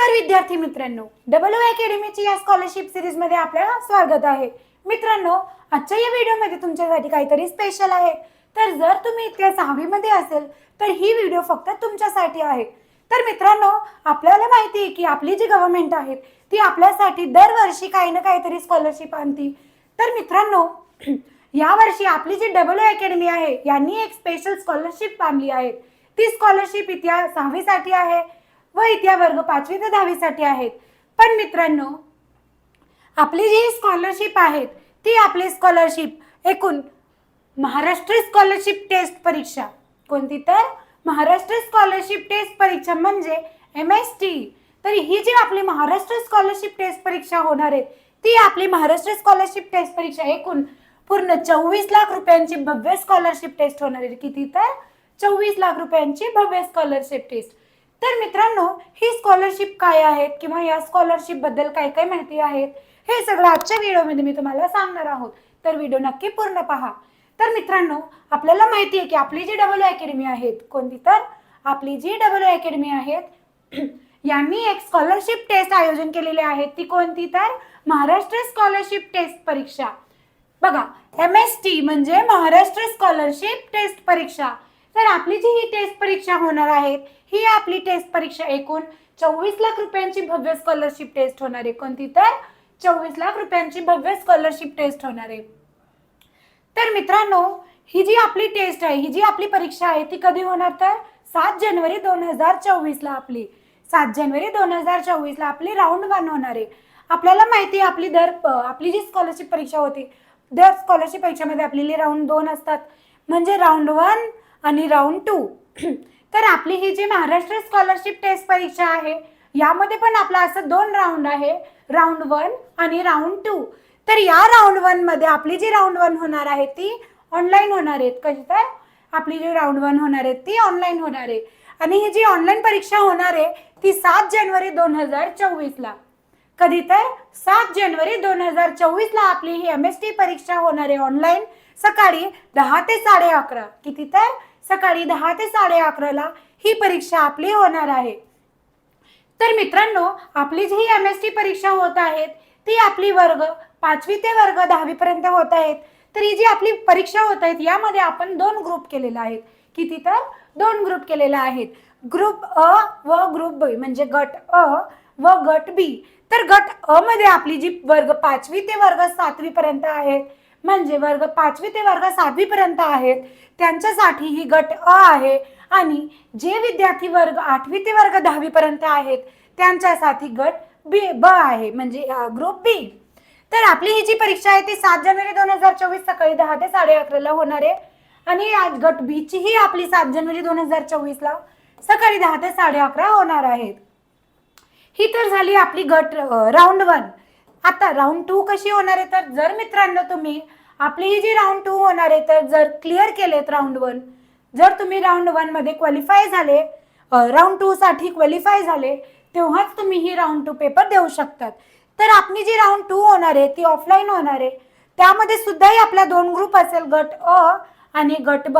नमस्कार विद्यार्थी मित्रांनो. डबल ओ अकॅडमीची या स्कॉलरशिप सिरीजमध्ये आपल्याला स्वागत आहे. मित्रांनो आजच्या या व्हिडिओमध्ये तुमच्यासाठी काहीतरी स्पेशल आहे. तर जर तुम्ही इतक्या सहावीमध्ये असेल तर ही व्हिडिओ फक्त तुमच्यासाठी आहे. तर मित्रांनो आपल्याला माहिती आहे की आपली जी गव्हर्नमेंट आहे ती आपल्यासाठी दरवर्षी काही ना काहीतरी स्कॉलरशिप आणती. तर मित्रांनो यावर्षी आपली जी डबल ओ अकॅडमी आहे यांनी एक स्पेशल स्कॉलरशिप आणली आहे. ती स्कॉलरशिप इतिहास सहावीसाठी आहे. व इतिहा वर्ग पाचवी ते दहावीसाठी आहेत. पण मित्रांनो आपली जी स्कॉलरशिप आहेत ती आपली स्कॉलरशिप एकूण महाराष्ट्र स्कॉलरशिप टेस्ट परीक्षा. कोणती तर? महाराष्ट्र स्कॉलरशिप टेस्ट परीक्षा म्हणजे एम एस टी तर ही जी आपली महाराष्ट्र स्कॉलरशिप टेस्ट परीक्षा होणार आहे ती आपली महाराष्ट्र स्कॉलरशिप टेस्ट परीक्षा एकूण पूर्ण चोवीस लाख रुपयांची भव्य स्कॉलरशिप टेस्ट होणार आहे. किती तर? चोवीस लाख रुपयांची भव्य स्कॉलरशिप टेस्ट तर मित्रांनो ही स्कॉलरशिप काय आहेत किंवा या स्कॉलरशिपबद्दल काय काय माहिती आहेत हे सगळं आजच्या व्हिडिओमध्ये मी तुम्हाला सांगणार आहोत. तर व्हिडिओ नक्की पूर्ण पहा. तर मित्रांनो आपल्याला माहिती आहे की आपली जी डबल अकॅडमी आहेत कोणती तर? आपली जी डबल अकॅडमी आहेत यांनी एक स्कॉलरशिप टेस्ट आयोजन केलेली आहे. ती कोणती तर? महाराष्ट्र स्कॉलरशिप टेस्ट परीक्षा. बघा एम एस टी म्हणजे महाराष्ट्र स्कॉलरशिप टेस्ट परीक्षा. तर आपली जी ही टेस्ट परीक्षा होणार आहे ही आपली टेस्ट परीक्षा एकूण चोवीस लाख रुपयांची भव्य स्कॉलरशिप टेस्ट होणार आहे. कोणती तर? चोवीस लाख रुपयांची भव्य स्कॉलरशिप टेस्ट होणार आहे. तर मित्रांनो ही जी आपली टेस्ट आहे ही जी आपली परीक्षा आहे ती कधी होणार तर? सात जानेवारी दोन हजार चोवीसला आपली. सात जानेवारी दोन हजार चोवीसला आपली राऊंड वन होणार आहे. आपल्याला माहिती आहे आपली दर प- आपली जी स्कॉलरशिप परीक्षा होती दर स्कॉलरशिप परीक्षेमध्ये आपलेली राऊंड दोन असतात. म्हणजे राऊंड वन आणि राऊंड टू तर आपली ही जी महाराष्ट्र स्कॉलरशिप टेस्ट परीक्षा आहे यामध्ये पण आपला असं दोन राऊंड आहे. राऊंड वन आणि राऊंड टू तर या राऊंड वनमध्ये आपली जी राऊंड वन होणार आहे ती ऑनलाईन होणार आहेत कशी तर? आपली जी राऊंड वन होणार आहे ती ऑनलाईन होणार आहे. आणि ही जी ऑनलाईन परीक्षा होणार आहे ती सात जानेवारी दोन हजार चोवीसला कधी तर? सात जानेवारी दोन हजार चोवीसला आपली ही एम एस टी परीक्षा होणार आहे ऑनलाईन सकाळी दहा ते साडे अकरा. किती तर? सकाळी दहा ते साडे अकराला ही परीक्षा आपली होणार आहे. तर मित्रांनो आपली जी एम एस टी परीक्षा होत आहेत ती आपली वर्ग पाचवी ते वर्ग दहावीपर्यंत होत आहेत. तर ही जी आपली परीक्षा होत आहेत यामध्ये आपण दोन ग्रुप केलेला आहेत किती तर? दोन ग्रुप केलेला आहेत ग्रुप अ व ग्रुप बी म्हणजे गट अ व गट बी तर गट अ मध्ये आपली जी वर्ग पाचवी ते वर्ग सातवी पर्यंत आहेत म्हणजे वर्ग पाचवी ते वर्ग सातवी पर्यंत आहेत. त्यांच्यासाठी ही गट अ आहे. आणि जे विद्यार्थी वर्ग आठवी ते वर्ग दहावी पर्यंत आहेत त्यांच्यासाठी गट बी ब आहे म्हणजे ग्रुप बी. तर आपली ही जी परीक्षा आहे ती सात जानेवारी दोन हजार चोवीस सकाळी दहा ते साडे अकराला होणार आहे. आणि आज गट बीची ही आपली सात जानेवारी दोन हजार चोवीसला सकाळी दहा ते साडे अकरा होणार आहेत. ही तर झाली आपली गट राऊंड वन. आता राऊंड टू कशी होणार आहे तर जर मित्रांनो तुम्ही आपली ही जी राऊंड टू होणार आहे तर जर क्लिअर केलेत राऊंड वन जर तुम्ही राऊंड वनमध्ये क्वालिफाय झाले राऊंड टूसाठी क्वालिफाय झाले तेव्हाच तुम्ही ही राऊंड टू पेपर देऊ शकतात. तर आपली जी राऊंड टू होणार आहे ती ऑफलाईन होणार आहे. त्यामध्ये सुद्धाही आपला दोन ग्रुप असेल गट अ आणि गट ब.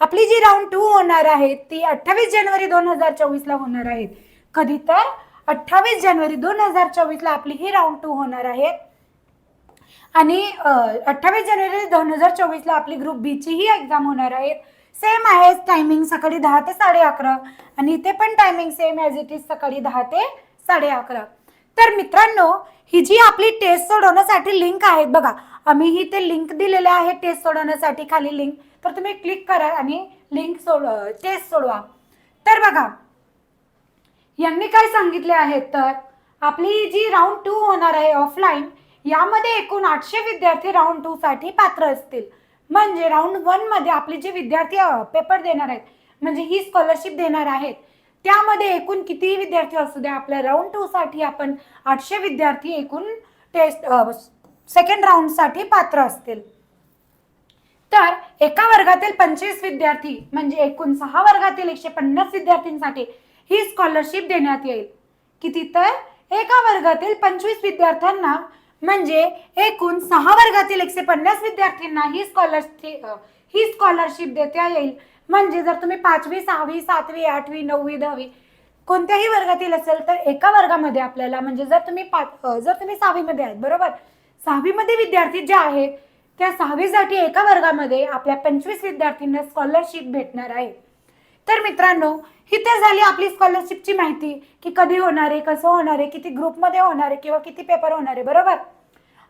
आपली जी राऊंड टू होणार आहे ती अठ्ठावीस जानेवारी दोन हजार चोवीसला होणार आहेत कधी तर अठ्ठावीस जानेवारी दोन हजार चोवीसला आपली ही राऊंड टू होणार आहे. आणि अठ्ठावीस जानेवारी दोन हजार चोवीसला आपली ग्रुप बीची ही एक्झाम होणार आहे. सेम आहे टायमिंग सकाळी दहा ते साडे अकरा. आणि इथे पण timing same as it is सकाळी दहा ते साडे अकरा. तर मित्रांनो ही जी आपली टेस्ट सोडवण्यासाठी लिंक आहेत बघा. आम्ही ही ते लिंक दिलेले आहे टेस्ट सोडवण्यासाठी खाली लिंक तर तुम्ही क्लिक करा आणि लिंक सोड टेस्ट सोडवा. तर बघा यांनी काय सांगितले आहेत तर? आपली जी राऊंड टू होणार आहे ऑफलाईन यामध्ये एकूण आठशे विद्यार्थी राऊंड टू साठी पात्र असतील. म्हणजे राऊंड वनमध्ये आपले जे विद्यार्थी पेपर देणार आहेत म्हणजे ही स्कॉलरशिप देणार आहेत त्यामध्ये एकूण किती विद्यार्थी असू द्या आपल्या राऊंड टू साठी आपण आठशे विद्यार्थी एकूण टेस्ट सेकंड राऊंडसाठी पात्र असतील. तर एका वर्गातील पंचवीस विद्यार्थी म्हणजे एकूण सहा वर्गातील एकशे पन्नास विद्यार्थ्यांसाठी ही स्कॉलरशिप देण्यात येईल. किती तर? एका वर्गातील पंचवीस विद्यार्थ्यांना म्हणजे एकूण सहा वर्गातील एकशे पन्नास विद्यार्थ्यांना ही स्कॉलरशिप ही स्कॉलरशिप देता येईल. म्हणजे जर तुम्ही पाचवी सहावी सातवी आठवी नववी दहावी कोणत्याही वर्गातील असेल तर एका वर्गामध्ये आपल्याला म्हणजे जर तुम्ही पाच जर तुम्ही सहावीमध्ये आहेत बरोबर? सहावीमध्ये विद्यार्थी जे आहेत त्या सहावीसाठी एका वर्गामध्ये आपल्या पंचवीस विद्यार्थ्यांना स्कॉलरशिप भेटणार आहे. तर मित्रांनो ही तर झाली आपली स्कॉलरशिपची माहिती की कधी होणार आहे कसं होणार आहे किती ग्रुपमध्ये होणार आहे किंवा किती पेपर होणार आहे बरोबर?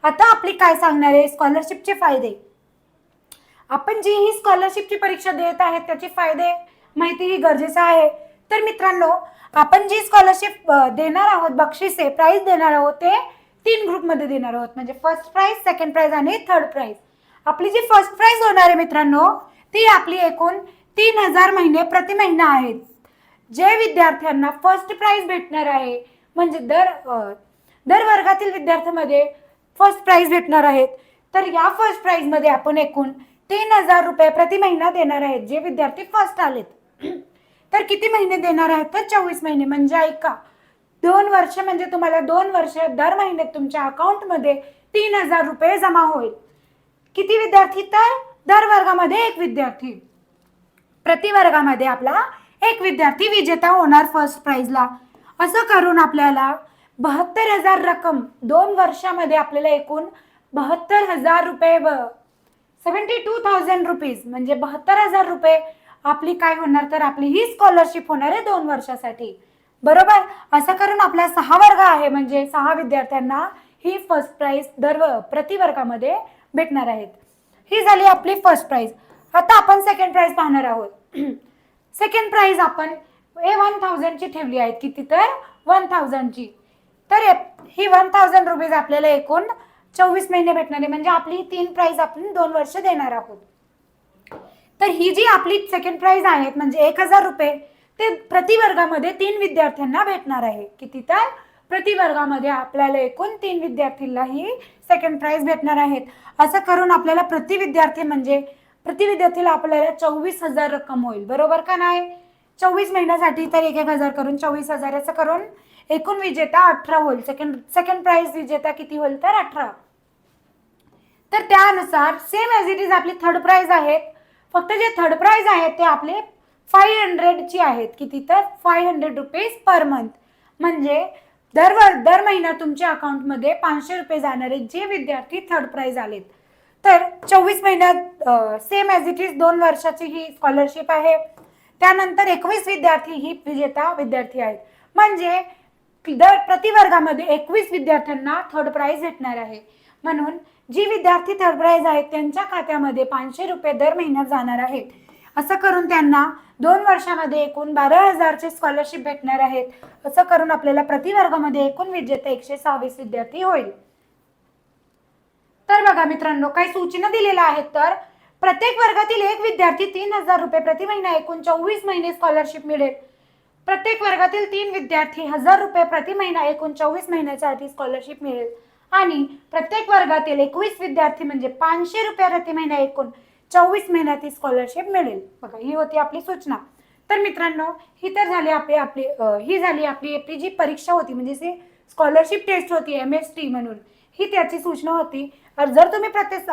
आता आपली काय सांगणार आहे स्कॉलरशिपचे फायदे. आपण जी ही स्कॉलरशिपची परीक्षा देत आहेत त्याचे फायदे माहिती ही गरजेचं आहे. तर मित्रांनो आपण जी स्कॉलरशिप देणार आहोत बक्षिसे प्राईज देणार आहोत ते तीन ग्रुपमध्ये देणार आहोत. म्हणजे फर्स्ट प्राईज सेकंड प्राईज आणि थर्ड प्राईज आपली जी फर्स्ट प्राईज होणार आहे मित्रांनो ती आपली एकूण तीन हजार महिने प्रति महिना आहेत. जे विद्यार्थ्यांना फर्स्ट प्राईज भेटणार आहे म्हणजे दर दर वर्गातील विद्यार्थ्यांमध्ये फर्स्ट प्राईज भेटणार आहेत. तर या फर्स्ट प्राईजमध्ये आपण एकूण तीन हजार रुपये प्रति महिना देणार आहेत जे विद्यार्थी फर्स्ट आलेत. तर किती महिने देणार आहेत तर चोवीस महिने. म्हणजे ऐका दोन वर्ष म्हणजे तुम्हाला दोन वर्ष दर महिन्यात तुमच्या अकाउंटमध्ये तीन हजार रुपये जमा होईल. किती विद्यार्थी? तर दर वर्गामध्ये एक विद्यार्थी. प्रति वर्गामध्ये आपला एक विद्यार्थी विजेता होणार फर्स्ट प्राईजला असं करून आपल्याला बहात्तर हजार रक्कम दोन वर्षामध्ये आपल्याला एकूण बहात्तर हजार रुपये सेवन्टी टू थाउजंड रुपीज म्हणजे बहात्तर हजार रुपये आपली काय होणार तर आपली ही स्कॉलरशिप होणार आहे दोन वर्षासाठी. बरोबर? असं करून आपला सहा वर्ग आहे म्हणजे सहा विद्यार्थ्यांना ही फर्स्ट प्राईज दर प्रतिवर्गामध्ये प्रति वर्गामध्ये भेटणार आहेत. ही झाली आपली फर्स्ट प्राईज आता आपण सेकंड प्राईज पाहणार आहोत. सेकंड प्राईज आपण ए वन थाउजंडची ठेवली आहेत. किती तर? वन थाउजंडची तर ही वन थाउजंड रुपीज आपल्याला एकूण चोवीस महिने भेटणार आहे. म्हणजे आपली तीन प्राइज आपण दोन वर्ष देणार आहोत. तर ही जी आपली सेकंड प्राईज आहेत म्हणजे एक हजार रुपये ते प्रति वर्गामध्ये तीन विद्यार्थ्यांना भेटणार आहे. किती तर? प्रति वर्गामध्ये आपल्याला एकूण तीन विद्यार्थीला ही सेकंड प्राईज भेटणार आहेत. असं करून आपल्याला प्रति विद्यार्थी म्हणजे प्रति विद्यार्थीला आपल्याला चोवीस हजार रक्कम होईल. बरोबर का नाही? चोवीस महिन्यासाठी तर एक एक हजार करून चोवीस हजार असं करून एकूण विजेता अठरा होईल. सेकंड सेकंड प्राइज विजेता किती होईल तर अठरा. तर त्यानुसार सेम ॲज इट इज आपली थर्ड प्राइज आहेत. फक्त जे थर्ड प्राइज आहेत ते आपले फाय हंड्रेडची आहेत. किती तर? Five hundred rupees per month म्हणजे दरवर दर महिना तुमच्या अकाउंटमध्ये पाचशे रुपये जाणारे जे विद्यार्थी थर्ड प्राइज आलेत. तर चोवीस महिन्यात सेम ॲज इट इज दोन वर्षाची ही स्कॉलरशिप आहे. त्यानंतर एकवीस विद्यार्थी ही विजेता विद्यार्थी आहेत. म्हणजे दर प्रति वर्गामध्ये एकवीस विद्यार्थ्यांना थर्ड प्राईज भेटणार आहे. म्हणून जी विद्यार्थी थर्ड प्राईज आहेत त्यांच्या खात्यामध्ये पाचशे रुपये दर महिन्यात जाणार आहेत. असं करून त्यांना दोन वर्षामध्ये एकूण बारा हजारचे स्कॉलरशिप भेटणार आहेत. असं करून आपल्याला प्रतिवर्गामध्ये एकूण विजेते एकशे सहावीस विद्यार्थी होईल. तर बघा मित्रांनो काही सूचना दिलेल्या आहेत तर प्रत्येक वर्गातील एक विद्यार्थी तीन हजार रुपये प्रति महिना एकूण चोवीस महिने स्कॉलरशिप मिळेल. प्रत्येक वर्गातील तीन विद्यार्थी हजार रुपये प्रति महिना एकूण चोवीस महिन्यासाठी स्कॉलरशिप मिळेल. आणि प्रत्येक वर्गातील एकवीस विद्यार्थी म्हणजे पाचशे रुपये प्रति महिना एकूण चोवीस महिन्यात स्कॉलरशिप मिळेल. बघा ही होती आपली सूचना. तर मित्रांनो ही तर झाली आपली आपली ही झाली आपली आपली जी परीक्षा होती म्हणजे जी स्कॉलरशिप टेस्ट होती एम एस टी म्हणून ही त्याची सूचना होती. जर तुम्ही प्रत्येक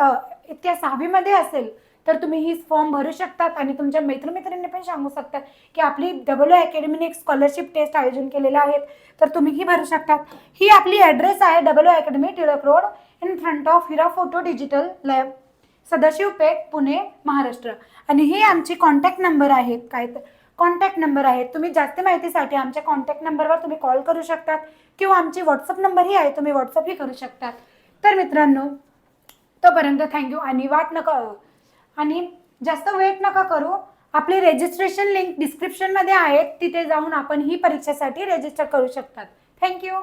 इतक्या सहावीमध्ये असेल तर तुम्ही ही फॉर्म भरू शकतात आणि तुमच्या मित्रमित्रांनी पण सांगू शकतात की आपली डबल अकॅडमीने एक स्कॉलरशिप टेस्ट आयोजन केलेलं आहे. तर तुम्हीही भरू शकतात. ही आपली ॲड्रेस आहे double academy Tilak road in front of Hira photo digital lab Sadashiv Peth Pune Maharashtra. आणि हे आमची कॉन्टॅक्ट नंबर आहेत काय तर कॉन्टॅक्ट नंबर आहेत तुम्ही जास्त माहितीसाठी आमच्या कॉन्टॅक्ट नंबरवर तुम्ही कॉल करू शकतात किंवा आमची व्हॉट्सअप नंबरही आहे तुम्ही व्हॉट्सअपही करू शकतात. तर मित्रांनो तोपर्यंत थँक्यू आणि वाट नका आणि जास्त वेट नका करू. आपली रेजिस्ट्रेशन लिंक डिस्क्रिप्शनमध्ये आहेत तिथे जाऊन आपण ही परीक्षेसाठी रेजिस्टर करू शकतात. थँक्यू